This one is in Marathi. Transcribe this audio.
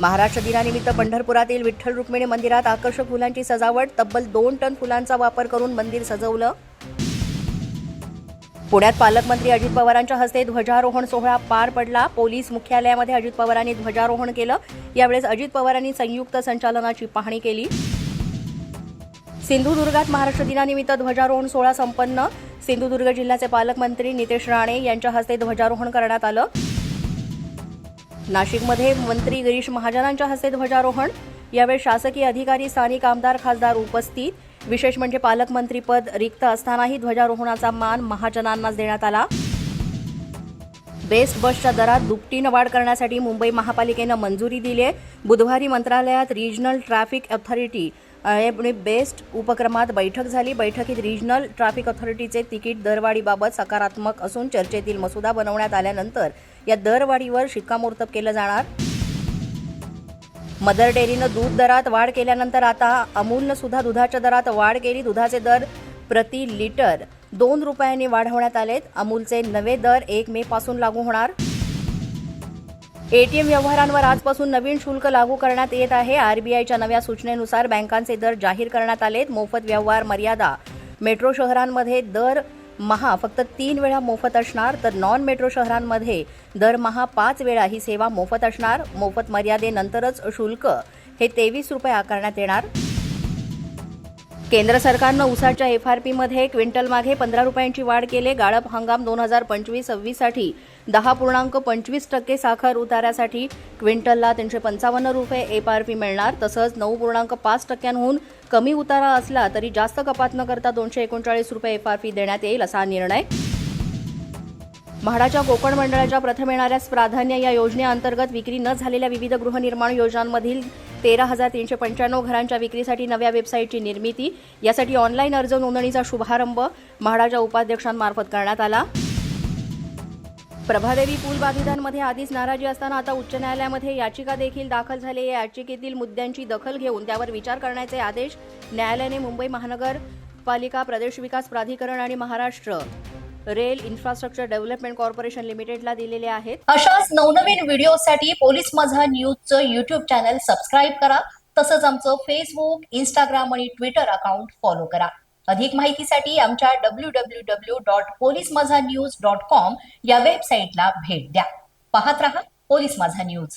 महाराष्ट्र दिनानिमित्त पंढरपुरातील विठ्ठल रुक्मिणी मंदिरात आकर्षक फुलांची सजावट तब्बल दोन टन फुलांचा वापर करून मंदिर सजवलं. पुण्यात पालकमंत्री अजित पवारांच्या हस्ते ध्वजारोहण सोहळा पार पडला. पोलीस मुख्यालयामध्ये अजित पवारांनी ध्वजारोहण केलं. यावेळेस अजित पवारांनी संयुक्त संचालनाची पाहणी केली. सिंधुदुर्गात महाराष्ट्र दिनानिमित्त ध्वजारोहण सोहळा संपन्न. सिंधुदुर्ग जिल्ह्याचे पालकमंत्री नितेश राणे यांच्या हस्ते ध्वजारोहण करण्यात आलं. नाशिकमध्ये मंत्री गिरीश महाजनांच्या हस्ते ध्वजारोहण. यावेळी शासकीय अधिकारी स्थानिक आमदार खासदार उपस्थित. विशेष म्हणजे पालकमंत्रीपद रिक्त असतानाही ध्वजारोहणाचा मान महाजनांनाच देण्यात आला. बेस्ट बसच्या दरात दुपटीनं वाढ करण्यासाठी मुंबई महापालिकेनं मंजुरी दिली आहे. बुधवारी मंत्रालयात रिजनल ट्रॅफिक ऑथॉरिटी बेस्ट उपक्रमात बैठक झाली. बैठकीत रिजनल ट्रॅफिक ऑथॉरिटीचे तिकीट दरवाढीबाबत सकारात्मक असून चर्चेतील मसुदा बनवण्यात आल्यानंतर या दरवाढीवर शिक्कामोर्तब केलं जाणार. मदर डेअरीनं दूध दरात वाढ केल्यानंतर आता अमूलनं सुद्धा दुधाच्या दरात वाढ केली. दुधाचे दर प्रति लिटर दोन रुपयांनी वाढवण्यात आलेत. अमूलचे नवे दर एक मे पासून लागू होणार. एटीएम व्यवहारांवर आजपासून नवीन शुल्क लागू करण्यात येत आहे. आरबीआयच्या नव्या सूचनेनुसार बँकांचे दर जाहीर करण्यात आलेत. मोफत व्यवहार मर्यादा. मेट्रो शहरांमध्ये दर महा फक्त तीन वेळा मोफत असणार तर नॉन मेट्रो शहरांमध्ये दरमहा पाच वेळा ही सेवा मोफत असणार. मोफत मर्यादेनंतरच शुल्क हे तेवीस रुपये आकारण्यात येणार. केंद्र सरकारनं उसाच्या एफ आर पीमध्ये क्विंटल मागे पंधरा रुपयांची वाढ केली. गाळप हंगाम दोन हजार पंचवीस सव्वीससाठी दहा पूर्णांक पंचवीस टक्के साखर उतारासाठी क्विंटलला तीनशे पंचावन्न रुपये एफ आर पी मिळणार. तसंच नऊ पूर्णांक पाच टक्क्यांहून कमी उतारा असला तरी जास्त कपात न करता दोनशे एकोणचाळीस रुपये एफ आर पी देण्यात येईल असा निर्णय. म्हाडाच्या कोकण मंडळाच्या प्रथम येणाऱ्या प्राधान्य या योजनेअंतर्गत विक्री न झालेल्या विविध गृहनिर्माण योजनांमधील तेरा हजार तीनशे पंच्याण्णव घरांच्या विक्रीसाठी नव्या वेबसाईटची निर्मिती. यासाठी ऑनलाईन अर्ज नोंदणीचा शुभारंभ म्हाडाच्या उपाध्यक्षांमार्फत करण्यात आला. प्रभादेवी पूल बाधितांमध्ये आधीच नाराजी असताना आता उच्च न्यायालयामध्ये याचिका देखील दाखल झाली या याचिकेतील मुद्द्यांची दखल घेऊन त्यावर विचार करण्याचे आदेश न्यायालयाने मुंबई महानगरपालिका प्रदेश विकास प्राधिकरण आणि Maharashtra rail infrastructure development corporation लिमिटेडला दिलेले आहेत. अशाच नवनवीन व्हिडिओसाठी पोलीस माझा न्यूजचं युट्यूब चॅनल सबस्क्राईब करा. तसंच आमचं फेसबुक इंस्टाग्राम आणि ट्विटर अकाउंट फॉलो करा. अधिक माहितीसाठी आमच्या W W W dot police Majha news dot com या वेबसाईटला भेट द्या. पाहत रहा पोलीस माझा न्यूज.